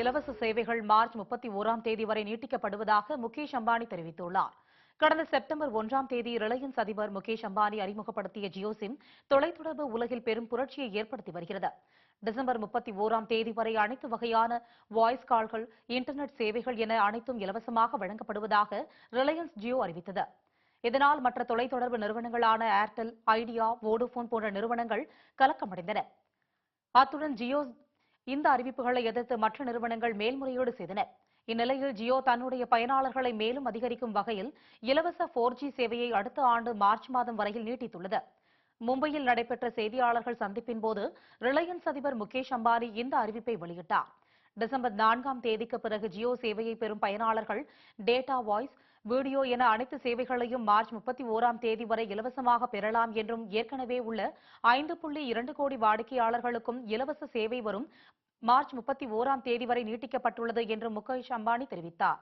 இலவச சேவைகள் மார்ச் முப்பத்தி ஓராம் தேதி வரை நீட்டிக்கப்படுவதாக முகேஷ் அம்பானி தெரிவித்துள்ளார். கடந்த செப்டம்பர் ஒன்றாம் தேதி ரிலையன்ஸ் அதிபர் முகேஷ் அம்பானி அறிமுகப்படுத்திய ஜியோ சிம் தொலைத்தொடர்பு உலகில் பெரும் புரட்சியை ஏற்படுத்தி வருகிறது. டிசம்பர் முப்பத்தி ஓராம் தேதி வரை அனைத்து வகையான வாய்ஸ் கால்கள் இன்டர்நெட் சேவைகள் என அனைத்தும் இலவசமாக வழங்கப்படுவதாக ரிலையன்ஸ் ஜியோ அறிவித்தது. இதனால் மற்ற தொலைத்தொடர்பு நிறுவனங்களான ஏர்டெல் ஐடியா வோடோபோன் போன்ற நிறுவனங்கள் கலக்கமடைந்தன. அத்துடன் ஜியோ இந்த அறிவிப்புகளை எதிர்த்து மற்ற நிறுவனங்கள் மேல்முறையீடு செய்தன. இந்நிலையில் ஜியோ தன்னுடைய பயனாளர்களை மேலும் அதிகரிக்கும் வகையில் இலவச போர் ஜி சேவையை அடுத்த ஆண்டு மார்ச் மாதம் வரையில் நீட்டித்துள்ளது. மும்பையில் நடைபெற்ற செய்தியாளர்கள் சந்திப்பின் போது ரிலையன்ஸ் அதிபர் முகேஷ் அம்பானி இந்த அறிவிப்பை வெளியிட்டார். டிசம்பர் நான்காம் தேதிக்கு பிறகு ஜியோ சேவையை பெறும் பயனாளர்கள் டேட்டா வாய்ஸ் வீடியோ என அனைத்து சேவைகளையும் மார்ச் முப்பத்தி ஓராம் தேதி வரை இலவசமாக பெறலாம் என்றும் ஏற்கனவே உள்ள ஐந்து புள்ளி இரண்டு கோடி வாடிக்கையாளர்களுக்கும் இலவச சேவை வரும் மார்ச் முப்பத்தி ஓராம் தேதி வரை நீட்டிக்கப்பட்டுள்ளது என்றும் முகேஷ் அம்பானி தெரிவித்தார்.